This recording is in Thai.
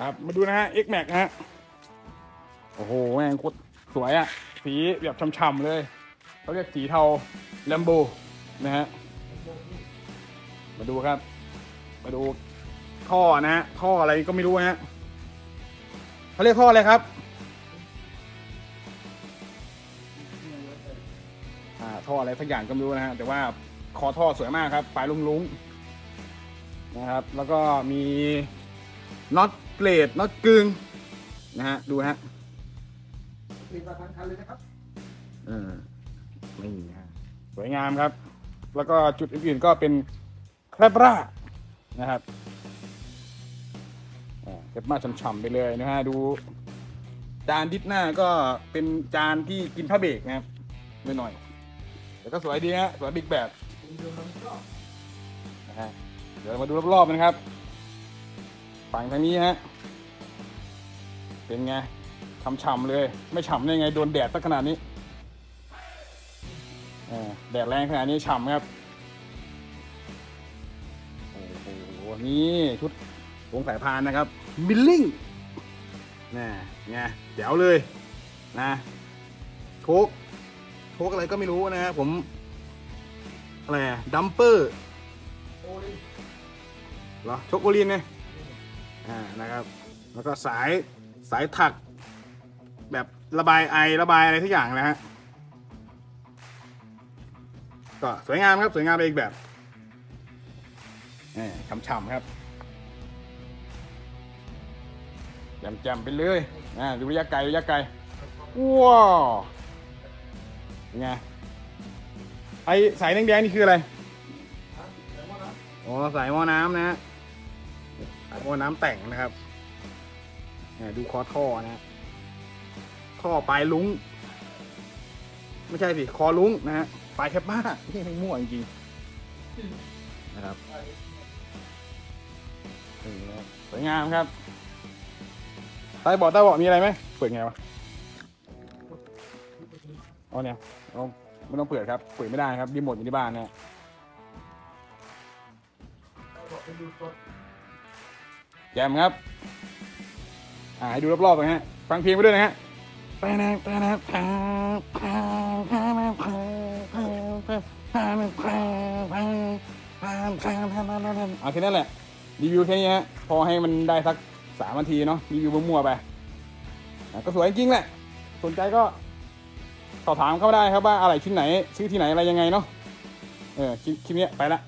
ครับ มาดูนะฮะ X Max ฮะ โอ้โห แม่งโคตรสวยอะสีแบบช่ำๆเลยเขาเรียกสีเทาแลมโบนะฮะ มาดูครับ มาดูท่อนะฮะท่ออะไรก็ไม่รู้ฮะเขาเรียกท่ออะไรครับอ่าท่ออะไรสักอย่างก็ไม่รู้นะฮะแต่ว่าคอท่อสวยมากครับปลายลุงๆนะครับ แล้วก็มีน็อต เกรดน็อตกึ่งนะฮะดูฮะติดมาทั้งคันเลยนะครับเออไม่มีฮะสวยงามครับ แล้วก็จุดอื่นๆก็เป็นแครบรานะครับอ่าแครบราฉ่ำๆไปเลยนะฮะดู จานดิสหน้าก็เป็นจานที่กินผ้าเบรกนะครับนิดหน่อยๆแต่ก็สวยดีฮะสวยบิ๊กแบบคุณโยมมันก็นะฮะเดี๋ยวมาดูรอบๆกันนะครับ ฝั่งทางนี้ฮะ เป็นไงฉ่ำๆเลย ไม่ฉ่ำได้ไง โดนแดดสักขนาดนี้เออแดดแรงขนาดนี้ฉ่ำครับ โอ้โห นี่ชุดวงสายพานนะครับ มิลลิ่งนี่ไงเดี๋ยวเลยนะโชกโชกอะไรก็ไม่รู้นะฮะผม อะไรดัมเปอร์โอ้ยเหรอโชกโอลินไง อ่านะครับ แล้วก็สายสายถัก แบบระบายไอระบายอะไรทุกอย่างนะฮะก็สวยงามครับสวยงามไปอีกแบบนี่ฉ่ำๆครับแจ่มๆไปเลยอ่าดูระยะไกลระยะไกลว้าวเป็นไงไอสายแดงๆนี่คืออะไรแต่ว่านะอ๋อสายหม้อน้ำนะฮะ สายหม้อน้ำแต่งนะครับดูคอท่อนะท่อปลายลุงไม่ใช่สิคอลุงนะฮะปลายแคบมากนี่ไม่มั่วจริงๆนะครับสวยงามครับใต้เบาะใต้เบาะมีอะไรไหมเปิดไงวะอ๋อเนี่ยไม่ต้องเปิดครับเปิดไม่ได้ครับรีโมทอยู่ที่บ้านนะ แจมครับอ่าให้ดูรอบๆไปฮะ ฟังเพลงไปด้วยนะฮะไปนะไปนะไปเอาแค่นั้นแหละ รีวิวแค่นี้ฮะ พอให้มันได้สักสามนาทีเนาะ รีวิวมั่วๆไป ก็สวยจริงแหละ สนใจก็สอบถามเข้าได้ครับว่าอะไรชิ้นไหน ซื้อที่ไหนอะไรยังไงเนาะ เออคลิปคลิปนี้ไปละ